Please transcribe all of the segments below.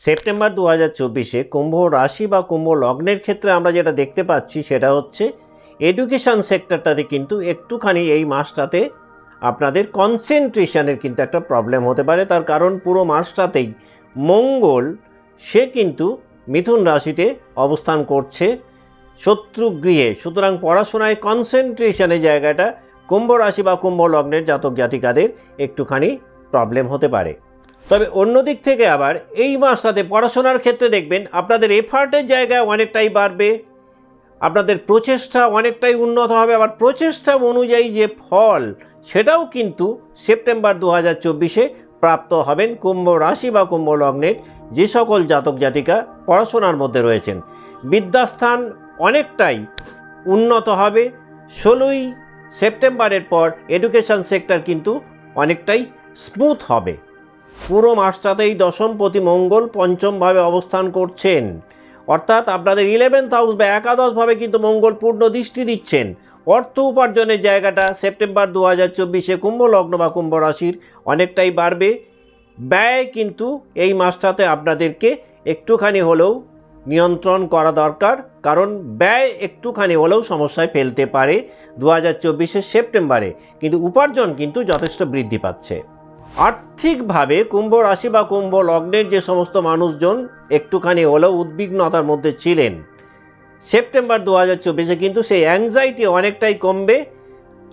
September দু হাজার চব্বিশে কুম্ভ রাশি বা কুম্ভ লগ্নের ক্ষেত্রে আমরা যেটা দেখতে পাচ্ছি সেটা হচ্ছে এডুকেশন সেক্টরটাতে কিন্তু একটুখানি এই মাসটাতে আপনাদের কনসেন্ট্রেশনের কিন্তু একটা প্রবলেম হতে পারে। তার কারণ পুরো মাসটাতেই মঙ্গল, সে কিন্তু মিথুন রাশিতে অবস্থান করছে শত্রু গৃহে। সুতরাং পড়াশোনায় কনসেন্ট্রেশনের জায়গাটা কুম্ভ রাশি বা কুম্ভ লগ্নের জাতক জাতিকাদের একটুখানি প্রবলেম হতে পারে। তবে অন্য দিক থেকে আবার এই মাসটাতে পড়াশোনার ক্ষেত্রে দেখবেন আপনাদের এফার্টের জায়গায় অনেকটাই বাড়বে, আপনাদের প্রচেষ্টা অনেকটাই উন্নত হবে, আবার প্রচেষ্টা অনুযায়ী যে ফল সেটাও কিন্তু সেপ্টেম্বর দু হাজার চব্বিশে প্রাপ্ত হবেন কুম্ভ রাশি বা কুম্ভ লগ্নের যে সকল জাতক জাতিকা পড়াশোনার মধ্যে রয়েছেন। বিদ্যাস্থান অনেকটাই উন্নত হবে, ষোলোই সেপ্টেম্বরের পর এডুকেশন সেক্টর কিন্তু অনেকটাই স্মুথ হবে। পুরো মাসটাতেই দশমপতি মঙ্গল পঞ্চমভাবে অবস্থান করছেন। অর্থাৎ আপনাদের ইলেভেন্থ হাউস বা একাদশভাবে কিন্তু মঙ্গল পূর্ণ দৃষ্টি দিচ্ছেন। অর্থ উপার্জনের জায়গাটা সেপ্টেম্বর দু হাজার চব্বিশে কুম্ভ লগ্ন বা কুম্ভ রাশির অনেকটাই বাড়বে। ব্যয় কিন্তু এই মাসটাতে আপনাদেরকে একটুখানি হলেও নিয়ন্ত্রণ করা দরকার। কারণ ব্যয় একটুখানি হলেও সমস্যায় ফেলতে পারে দু হাজার সেপ্টেম্বরে। কিন্তু উপার্জন কিন্তু যথেষ্ট বৃদ্ধি পাচ্ছে। আর্থিকভাবে কুম্ভ রাশি বা কুম্ভ লগ্নের যে সমস্ত মানুষজন একটুখানি হলেও উদ্বিগ্নতার মধ্যে ছিলেন। সেপ্টেম্বর দু হাজার চব্বিশে কিন্তু সেই অ্যাংজাইটি অনেকটাই কমবে,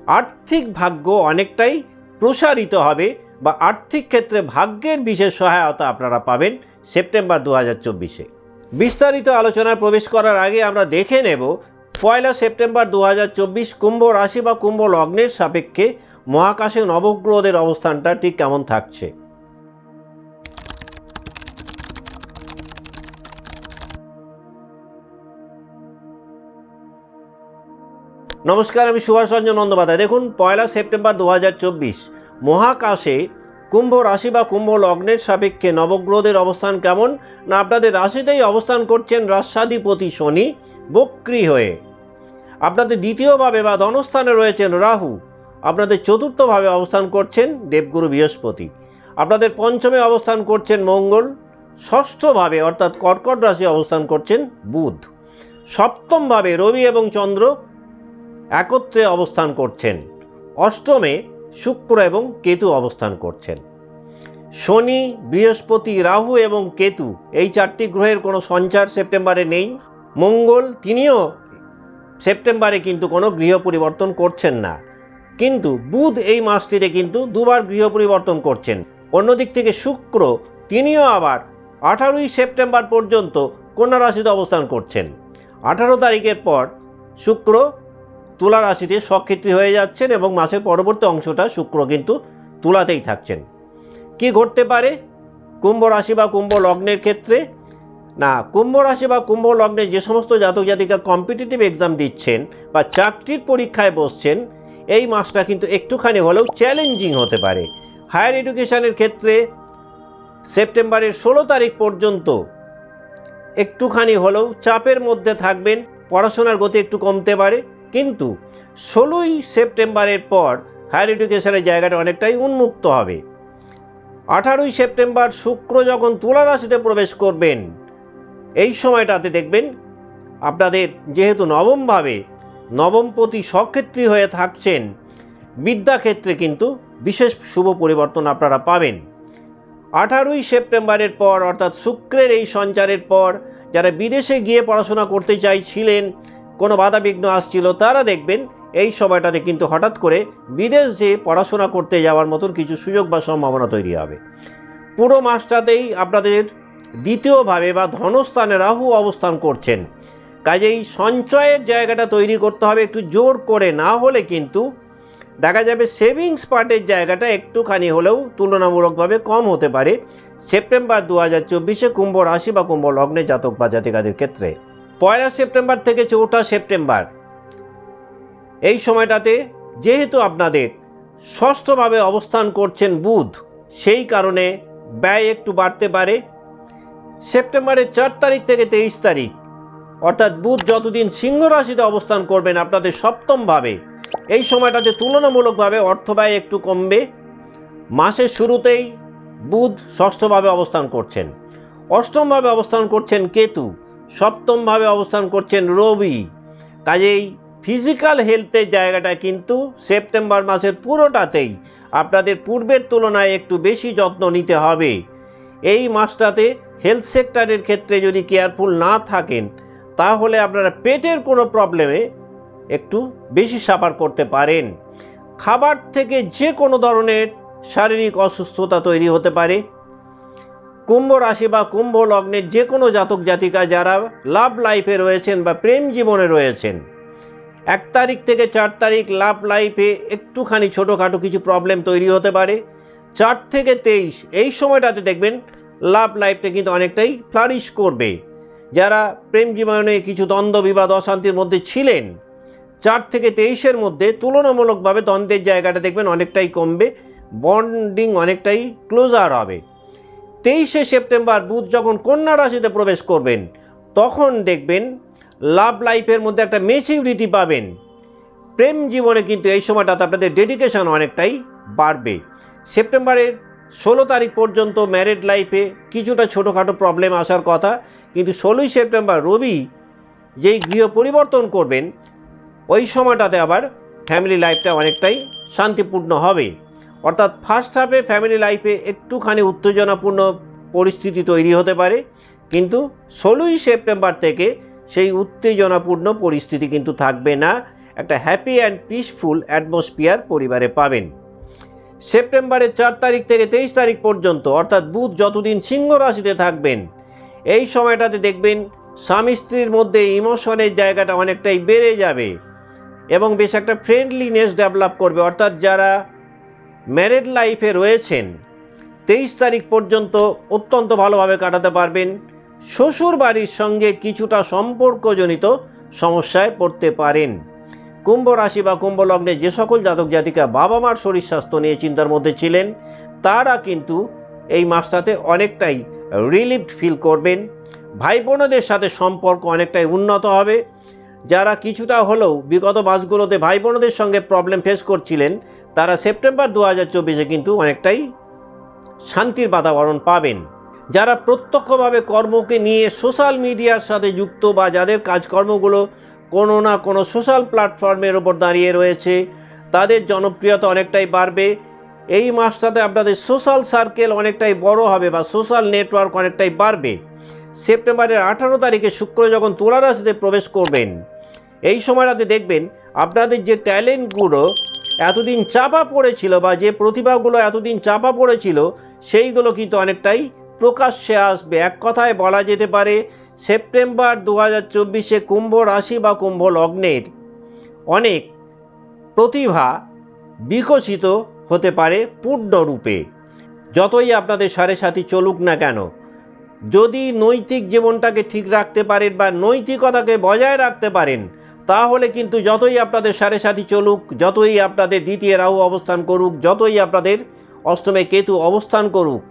আর্থিক ভাগ্য অনেকটাই প্রসারিত হবে বা আর্থিক ক্ষেত্রে ভাগ্যের বিশেষ সহায়তা আপনারা পাবেন সেপ্টেম্বর দু হাজার চব্বিশে। বিস্তারিত আলোচনায় প্রবেশ করার আগে আমরা দেখে নেব, পয়লা সেপ্টেম্বর দু হাজার চব্বিশ কুম্ভ রাশি বা কুম্ভ লগ্নের সাপেক্ষে মহাকাশে নবগ্রহদের অবস্থানটা ঠিক কেমন থাকছে? নমস্কার, আমি সুভাষ রঞ্জন বন্দ্যোপাধ্যায়। দেখুন, পয়লা সেপ্টেম্বর দু হাজার চব্বিশ, মহাকাশে কুম্ভ রাশি বা কুম্ভ লগ্নের সাপেক্ষে নবগ্রহদের অবস্থান কেমন? না, আপনাদের রাশিতেই অবস্থান করছেন রাষ্ট্রাধিপতি শনি বক্রি হয়ে। আপনাদের দ্বিতীয়ভাবে বা ধনস্থানে রয়েছেন রাহু। আপনাদের চতুর্থভাবে অবস্থান করছেন দেবগুরু বৃহস্পতি। আপনাদের পঞ্চমে অবস্থান করছেন মঙ্গল। ষষ্ঠভাবে অর্থাৎ কর্কট রাশি অবস্থান করছেন বুধ। সপ্তমভাবে রবি এবং চন্দ্র একত্রে অবস্থান করছেন। অষ্টমে শুক্র এবং কেতু অবস্থান করছেন। শনি, বৃহস্পতি, রাহু এবং কেতু এই চারটি গ্রহের কোনো সঞ্চার সেপ্টেম্বরে নেই। মঙ্গল তিনিও সেপ্টেম্বরে কিন্তু কোনো গৃহ পরিবর্তন করছেন না। কিন্তু বুধ এই মাসটিতে কিন্তু দুবার গৃহ পরিবর্তন করছেন। অন্যদিক থেকে শুক্র, তিনিও আবার আঠারোই সেপ্টেম্বর পর্যন্ত কন্যা রাশিতে অবস্থান করছেন। আঠারো তারিখের পর শুক্র তুলা রাশিতে সক্ষেত্রী হয়ে যাচ্ছেন এবং মাসের পরবর্তী অংশটা শুক্র কিন্তু তুলাতেই থাকছেন। কি ঘটতে পারে? কুম্ভ রাশি বা কুম্ভ লগ্নের ক্ষেত্রে? না, কুম্ভ রাশি বা কুম্ভ লগ্নে যে সমস্ত জাতক জাতিকা কম্পিটিটিভ এক্সাম দিচ্ছেন বা চাকরির পরীক্ষায় বসছেন এই মাসটা কিন্তু একটুখানি হলেও চ্যালেঞ্জিং হতে পারে। হায়ার এডুকেশানের ক্ষেত্রে সেপ্টেম্বরের ষোলো তারিখ পর্যন্ত একটুখানি হলেও চাপের মধ্যে থাকবেন, পড়াশোনার গতি একটু কমতে পারে, কিন্তু ষোলোই সেপ্টেম্বরের পর হায়ার এডুকেশনের জায়গাটা অনেকটাই উন্মুক্ত হবে। আঠারোই সেপ্টেম্বর শুক্র যখন তুলা রাশিতে প্রবেশ করবেন, এই সময়টাতে দেখবেন আপনাদের যেহেতু নবমভাবে নবমপতি সক্ষেত্রী হয়ে থাকছেন। বিদ্যাক্ষেত্রে কিন্তু বিশেষ শুভ পরিবর্তন আপনারা পাবেন। আঠারোই সেপ্টেম্বরের পর, অর্থাৎ শুক্রের এই সঞ্চারের পর, যারা বিদেশে গিয়ে পড়াশোনা করতে চাইছিলেন, কোনো বাধাবিঘ্ন আসছিল, তারা দেখবেন এই সময়টাতে কিন্তু হঠাৎ করে বিদেশ যে পড়াশোনা করতে যাওয়ার মতন কিছু সুযোগ বা সম্ভাবনা তৈরি হবে। পুরো মাসটাতেই আপনাদের দ্বিতীয়ভাবে বা ধনস্থানে রাহু অবস্থান করছেন। কাজেই সঞ্চয়ের জায়গাটা তৈরি করতে হবে একটু জোর করে, না হলে কিন্তু দেখা যাবে সেভিংস পার্টের জায়গাটা একটুখানি হলেও তুলনামূলকভাবে কম হতে পারে সেপ্টেম্বর দু হাজার চব্বিশে কুম্ভ রাশি বা কুম্ভ লগ্নে জাতক বা জাতিকাদের ক্ষেত্রে। পয়লা সেপ্টেম্বর থেকে চৌঠা সেপ্টেম্বর। এই সময়টাতে যেহেতু আপনাদের ষষ্ঠভাবে অবস্থান করছেন বুধ, সেই কারণে ব্যয় একটু বাড়তে পারে। সেপ্টেম্বরের চার তারিখ থেকে তেইশ তারিখ অর্থাৎ বুধ যতদিন সিংহ রাশিতে অবস্থান করবেন আপনাদের সপ্তমভাবে। এই সময়টাতে তুলনামূলকভাবে অর্থ ব্যয় একটু কমবে। মাসের শুরুতেই বুধ ষষ্ঠভাবে অবস্থান করছেন। অষ্টমভাবে অবস্থান করছেন কেতু, সপ্তমভাবে অবস্থান করছেন রবি। কাজেই ফিজিক্যাল হেলথের জায়গাটা কিন্তু সেপ্টেম্বর মাসের পুরোটাতেই আপনাদের পূর্বের তুলনায় একটু বেশি যত্ন নিতে হবে। এই মাসটাতে হেলথ সেক্টরের ক্ষেত্রে যদি কেয়ারফুল না থাকেন তাহলে আপনারা পেটের কোনো প্রবলেমে একটু বেশি সাফার করতে পারেন। খাবার থেকে যে কোনো ধরনের শারীরিক অসুস্থতা তৈরি হতে পারে। কুম্ভ রাশি বা কুম্ভ লগ্নের যে কোনো জাতক জাতিকা যারা লাভ লাইফে রয়েছেন বা প্রেম জীবনে রয়েছেন, এক তারিখ থেকে চার তারিখ লাভ লাইফে একটুখানি ছোটোখাটো কিছু প্রবলেম তৈরি হতে পারে। চার থেকে তেইশ, এই সময়টাতে দেখবেন লাভ লাইফটা কিন্তু অনেকটাই ফ্লারিশ করবে। যারা প্রেম জীবনে কিছু দ্বন্দ্ব, বিবাদ, অশান্তির মধ্যে ছিলেন, চার থেকে তেইশের মধ্যে তুলনামূলকভাবে দ্বন্দ্বের জায়গাটা দেখবেন অনেকটাই কমবে, বন্ডিং অনেকটাই ক্লোজার হবে। তেইশে সেপ্টেম্বর বুধ যখন কন্যা রাশিতে প্রবেশ করবেন, তখন দেখবেন লাভ লাইফের মধ্যে একটা মেচিউরিটি পাবেন। প্রেম জীবনে কিন্তু এই সময়টাতে আপনাদের ডেডিকেশন অনেকটাই বাড়বে। সেপ্টেম্বরের ষোলো তারিখ পর্যন্ত ম্যারিড লাইফে কিছুটা ছোটোখাটো প্রবলেম আসার কথা, কিন্তু ষোলোই সেপ্টেম্বর রবি যেই গৃহ পরিবর্তন করবেন, ওই সময়টাতে আবার ফ্যামিলি লাইফটা অনেকটাই শান্তিপূর্ণ হবে। অর্থাৎ ফার্স্ট হাফে ফ্যামিলি লাইফে একটুখানি উত্তেজনাপূর্ণ পরিস্থিতি তৈরি হতে পারে, কিন্তু ষোলোই সেপ্টেম্বর থেকে সেই উত্তেজনাপূর্ণ পরিস্থিতি কিন্তু থাকবে না। একটা হ্যাপি অ্যান্ড পিসফুল অ্যাটমসফিয়ার পরিবারে পাবেন। সেপ্টেম্বরের চার তারিখ থেকে তেইশ তারিখ পর্যন্ত, অর্থাৎ বুধ যতদিন সিংহ রাশিতে থাকবেন, এই সময়টাতে দেখবেন স্বামী স্ত্রীর মধ্যে ইমোশনের জায়গাটা অনেকটাই বেড়ে যাবে এবং বেশ একটা ফ্রেন্ডলিনেস ডেভেলপ করবে। অর্থাৎ যারা ম্যারেড লাইফে রয়েছেন, তেইশ তারিখ পর্যন্ত অত্যন্ত ভালোভাবে কাটাতে পারবেন। শ্বশুর বাড়ির সঙ্গে কিছুটা সম্পর্কজনিত সমস্যায় পড়তে পারেন। কুম্ভ রাশি বা কুম্ভ লগ্নে যে সকল জাতক জাতিকা বাবা মার শরীর স্বাস্থ্য নিয়ে চিন্তার মধ্যে ছিলেন, তারা কিন্তু এই মাসটাতে অনেকটাই রিলিফ ফিল করবেন। ভাই বোনদের সাথে সম্পর্ক অনেকটাই উন্নত হবে। যারা কিছুটা হলেও বিগত মাসগুলোতে ভাই বোনদের সঙ্গে প্রবলেম ফেস করছিলেন, তারা সেপ্টেম্বর দু হাজার চব্বিশে কিন্তু অনেকটাই শান্তির বাতাবরণ পাবেন। যারা প্রত্যক্ষভাবে কর্মকে নিয়ে সোশ্যাল মিডিয়ার সাথে যুক্ত বা যাদের কাজকর্মগুলো কোনো না কোনো সোশ্যাল প্ল্যাটফর্মের ওপর দাঁড়িয়ে রয়েছে। তাদের জনপ্রিয়তা অনেকটাই বাড়বে। এই মাসটাতে আপনাদের সোশ্যাল সার্কেল অনেকটাই বড় হবে বা সোশ্যাল নেটওয়ার্ক অনেকটাই বাড়বে। সেপ্টেম্বরের আঠারো তারিখে শুক্র যখন তুলা রাশিতে প্রবেশ করবেন, এই সময়টাতে দেখবেন আপনাদের যে ট্যালেন্টগুলো এতদিন চাপা পড়েছিল বা যে প্রতিভাগুলো এতদিন চাপা পড়েছিল, সেইগুলো কিন্তু অনেকটাই প্রকাশ্যে আসবে। এক কথায় বলা যেতে পারে সেপ্টেম্বর দু হাজার চব্বিশে কুম্ভ রাশি বা কুম্ভ লগ্নের অনেক প্রতিভা বিকশিত হতে পারে পূর্ণরূপে যতই আপনাদের সাড়ে সাথী চলুক না কেন, যদি নৈতিক জীবনটাকে ঠিক রাখতে পারেন বা নৈতিকতাকে বজায় রাখতে পারেন, তাহলে কিন্তু যতই আপনাদের সাড়ে সাথী চলুক, যতই আপনাদের দ্বিতীয় রাহু অবস্থান করুক, যতই আপনাদের অষ্টমে কেতু অবস্থান করুক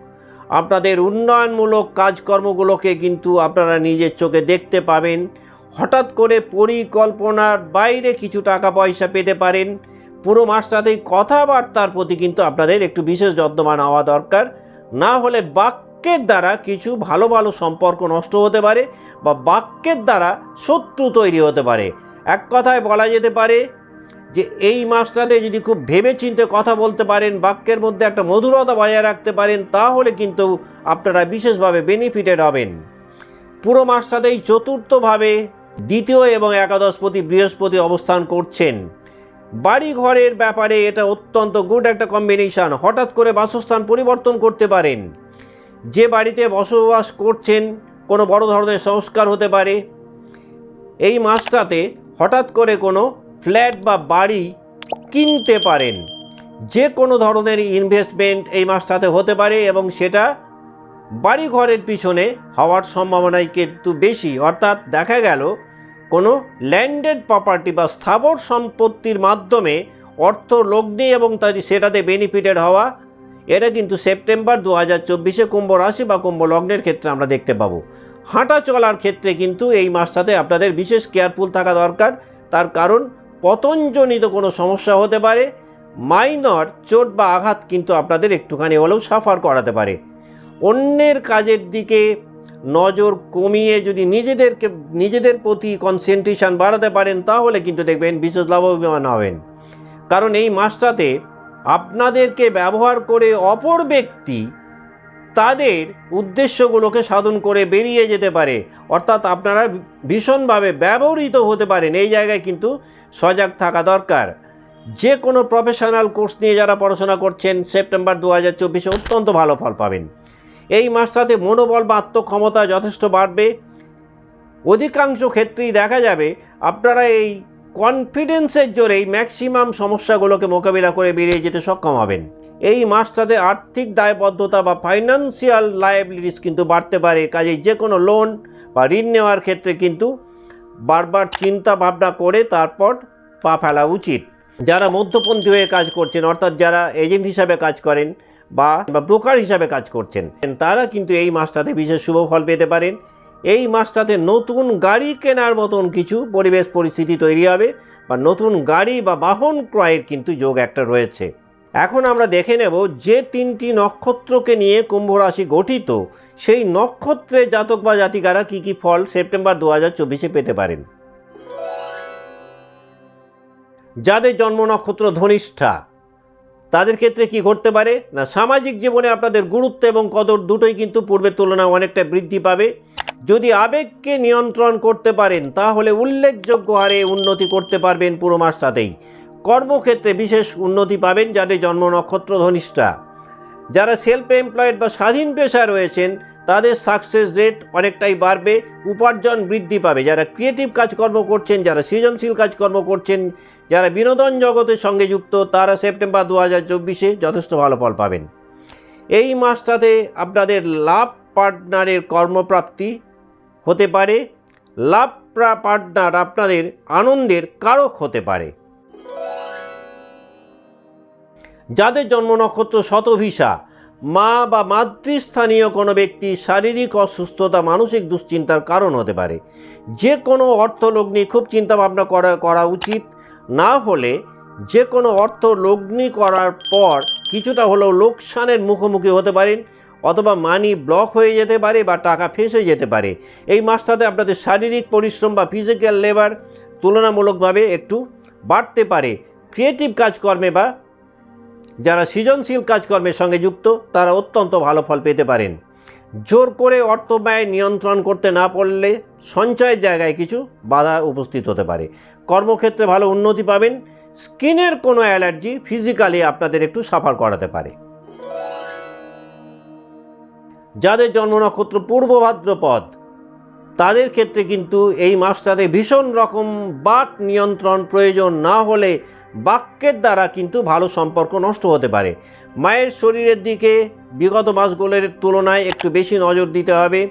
আপনাদের উন্নয়নমূলক কাজকর্মগুলোকে কিন্তু আপনারা নিজের চোখে দেখতে পাবেন। হঠাৎ করে পরিকল্পনার বাইরে কিছু টাকা পয়সা পেতে পারেন। পুরো মাসটাতেই কথাবার্তার প্রতি কিন্তু আপনাদের একটু বিশেষ যত্নবান হওয়া দরকার। না হলে বাক্যের দ্বারা কিছু ভালো ভালো সম্পর্ক নষ্ট হতে পারে বা বাক্যের দ্বারা শত্রু তৈরি হতে পারে। এক কথায় বলা যেতে পারে যে এই মাসটাতে যদি খুব ভেবে চিন্তে কথা বলতে পারেন, বাক্যের মধ্যে একটা মধুরতা বজায় রাখতে পারেন, তাহলে কিন্তু আপনারা বিশেষভাবে বেনিফিটেড হবেন। পুরো মাসটাতেই চতুর্থভাবে দ্বিতীয় এবং একাদশপতি বৃহস্পতি অবস্থান করছেন। বাড়ি ঘরের ব্যাপারে এটা অত্যন্ত গুড একটা কম্বিনেশন, হঠাৎ করে বাসস্থান পরিবর্তন করতে পারেন। যে বাড়িতে বসবাস করছেন, কোনো বড় ধরনের সংস্কার হতে পারে। এই মাসটাতে হঠাৎ করে কোনো ফ্ল্যাট বা বাড়ি কিনতে পারেন। যে কোনো ধরনের ইনভেস্টমেন্ট এই মাসটাতে হতে পারে এবং সেটা বাড়ি ঘরের পিছনে হওয়ার সম্ভাবনাই কিন্তু বেশি। অর্থাৎ দেখা গেল, কোনো ল্যান্ডেড প্রপার্টি বা স্থাবর সম্পত্তির মাধ্যমে অর্থ লগ্নি এবং তার সেটাতে বেনিফিটেড হওয়া, এটা কিন্তু সেপ্টেম্বর দু হাজার চব্বিশে কুম্ভ রাশি বা কুম্ভ লগ্নের ক্ষেত্রে আমরা দেখতে পাবো। হাঁটা চলার ক্ষেত্রে কিন্তু এই মাসটাতে আপনাদের বিশেষ কেয়ারফুল থাকা দরকার। তার কারণ পতনজনিত কোনো সমস্যা হতে পারে, মাইনর চোট বা আঘাত কিন্তু আপনাদের একটুখানি হলেও সাফার করাতে পারে। অন্যের কাজের দিকে নজর কমিয়ে যদি নিজেদেরকে, নিজেদের প্রতি কনসেন্ট্রেশন বাড়াতে পারেন, তাহলে কিন্তু দেখবেন বিশেষ লাভবান হবেন। কারণ এই মাসটাতে আপনাদেরকে ব্যবহার করে অপর ব্যক্তি তাদের উদ্দেশ্যগুলোকে সাধন করে বেরিয়ে যেতে পারে। অর্থাৎ আপনারা ভীষণভাবে ব্যবহৃত হতে পারেন। এই জায়গায় কিন্তু সজাগ থাকা দরকার। যে কোনো প্রফেশনাল কোর্স নিয়ে যারা পড়াশোনা করছেন সেপ্টেম্বর দু হাজার চব্বিশে অত্যন্ত ভালো ফল পাবেন। এই মাসটাতে মনোবল বা আত্মক্ষমতা যথেষ্ট বাড়বে। অধিকাংশ ক্ষেত্রেই দেখা যাবে আপনারা এই কনফিডেন্সের জোরেই ম্যাক্সিমাম সমস্যাগুলোকে মোকাবিলা করে বেরিয়ে যেতে সক্ষম হবেন। এই মাসটাতে আর্থিক দায়বদ্ধতা বা ফাইন্যান্সিয়াল লায়াবিলিটিস কিন্তু বাড়তে পারে। কাজেই যে কোনো লোন বা ঋণ নেওয়ার ক্ষেত্রে কিন্তু বারবার চিন্তা ভাবনা করে তারপর পা ফেলা উচিত। যারা মধ্যপন্থী হয়ে কাজ করছেন, অর্থাৎ যারা এজেন্ট হিসাবে কাজ করেন বা ব্রোকার হিসাবে কাজ করছেন, তারা কিন্তু এই মাসটাতে বিশেষ শুভ ফল পেতে পারেন। এই মাসটাতে নতুন গাড়ি কেনার মতন কিছু পরিবেশ পরিস্থিতি তৈরি হবে বা নতুন গাড়ি বা বাহন ক্রয়ের কিন্তু যোগ একটা রয়েছে। এখন আমরা দেখে নেব যে তিনটি নক্ষত্রকে নিয়ে কুম্ভ রাশি গঠিত সেই নক্ষত্রে জাতক বা জাতিকারা কী কী ফল সেপ্টেম্বর দু হাজার চব্বিশে পেতে পারেন? যাদের জন্ম নক্ষত্র ধনিষ্ঠা, তাদের ক্ষেত্রে কি ঘটতে পারে? না, সামাজিক জীবনে আপনাদের গুরুত্ব এবং কদর দুটোই কিন্তু পূর্বের তুলনায় অনেকটা বৃদ্ধি পাবে। যদি আবেগকে নিয়ন্ত্রণ করতে পারেন, তাহলে উল্লেখযোগ্য হারে উন্নতি করতে পারবেন পুরো মাসটাতেই কর্মক্ষেত্রে বিশেষ উন্নতি পাবেন যাদের জন্ম নক্ষত্র ধনিষ্ঠা। যারা সেলফ এমপ্লয়েড বা স্বাধীন পেশায় রয়েছেন তাদের সাকসেস রেট অনেকটাই বাড়বে, উপার্জন বৃদ্ধি পাবে। যারা ক্রিয়েটিভ কাজকর্ম করছেন, যারা সৃজনশীল কাজকর্ম করছেন, যারা বিনোদন জগতের সঙ্গে যুক্ত, তারা সেপ্টেম্বর দু হাজার চব্বিশে যথেষ্ট ভালো ফল পাবেন। এই মাসটাতে আপনাদের লাভ পার্টনারের কর্মপ্রাপ্তি হতে পারে, লাভ পার্টনার আপনাদের আনন্দের কারক হতে পারে। যাদের জন্ম নক্ষত্র শতভিসা মা বা মাতৃস্থানীয় কোনো ব্যক্তি শারীরিক অসুস্থতা, মানসিক দুশ্চিন্তার কারণ হতে পারে। যে কোনো অর্থলগ্নি খুব চিন্তা ভাবনা করা করা উচিত। না হলে যে কোনো অর্থ লগ্নি করার পর কিছুটা হলেও লোকসানের মুখোমুখি হতে পারেন অথবা মানি ব্লক হয়ে যেতে পারে বা টাকা ফেঁসে যেতে পারে। এই মাসটাতে আপনাদের শারীরিক পরিশ্রম বা ফিজিক্যাল লেবার তুলনামূলকভাবে একটু বাড়তে পারে। ক্রিয়েটিভ কাজকর্মে বা যারা সৃজনশীল কাজকর্মের সঙ্গে যুক্ত, তারা অত্যন্ত ভালো ফল পেতে পারেন। জোর করে অর্থ ব্যয় নিয়ন্ত্রণ করতে না পারলে সঞ্চয়ের জায়গায় কিছু বাধা উপস্থিত হতে পারে। কর্মক্ষেত্রে ভালো উন্নতি পাবেন। স্কিনের কোনো অ্যালার্জি ফিজিক্যালি আপনাদের একটু সাফার করাতে পারে। যাদের জন্ম নক্ষত্র পূর্ব ভাদ্রপদ, তাদের ক্ষেত্রে কিন্তু এই মাসটাতে ভীষণ রকম বাক নিয়ন্ত্রণ প্রয়োজন না হলে বাক্যের দ্বারা কিন্তু ভালো সম্পর্ক নষ্ট হতে পারে। মায়ের শরীরের দিকে বিগত মাসগুলোর তুলনায় একটু বেশি নজর দিতে হবে।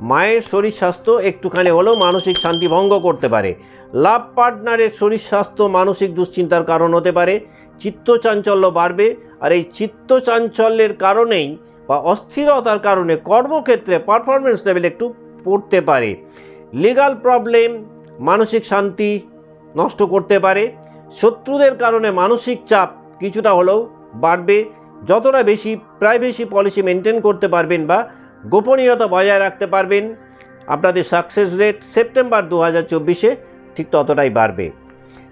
মায়ের শরীর স্বাস্থ্য একটুখানি হলেও মানসিক শান্তি ভঙ্গ করতে পারে। লাভ পার্টনারের শরীর স্বাস্থ্য মানসিক দুশ্চিন্তার কারণ হতে পারে। চিত্তচাঞ্চল্য বাড়বে আর এই চিত্তচাঞ্চল্যের কারণেই বা অস্থিরতার কারণে কর্মক্ষেত্রে পারফরমেন্স লেভেল একটু পড়তে পারে। লিগাল প্রবলেম মানসিক শান্তি নষ্ট করতে পারে। শত্রুদের কারণে মানসিক চাপ কিছুটা হলেও বাড়বে যতটা বেশি প্রাইভেসি পলিসি মেনটেন করতে পারবেন বা গোপনীয়তা বজায় রাখতে পারবেন, আপনাদের সাকসেস রেট সেপ্টেম্বর দু হাজার চব্বিশে ঠিক ততটাই বাড়বে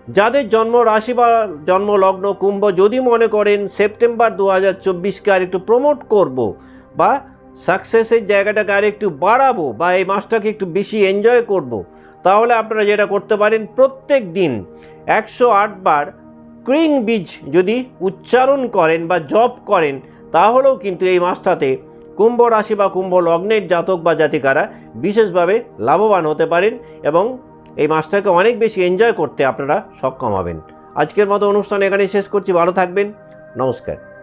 যাদের জন্ম রাশি বা জন্ম লগ্ন কুম্ভ যদি মনে করেন সেপ্টেম্বর দু হাজার চব্বিশকে আর একটু প্রমোট করব বা সাকসেসের জায়গাটাকে আর একটু বাড়াবো বা এই মাসটাকে একটু বেশি এনজয় করব। তাহলে আপনারা যেটা করতে পারেন, প্রত্যেক দিন একশো বার ক্রিং বীজ যদি উচ্চারণ করেন বা জপ করেন, তাহলেও কিন্তু এই মাসটাতে কুম্ভ রাশি বা কুম্ভ লগ্নের জাতক বা জাতিকারা বিশেষভাবে লাভবান হতে পারেন এবং এই মাসটাকে অনেক বেশি এনজয় করতে আপনারা সক্ষম হবেন। আজকের মতো অনুষ্ঠান এখানেই শেষ করছি। ভালো থাকবেন। নমস্কার।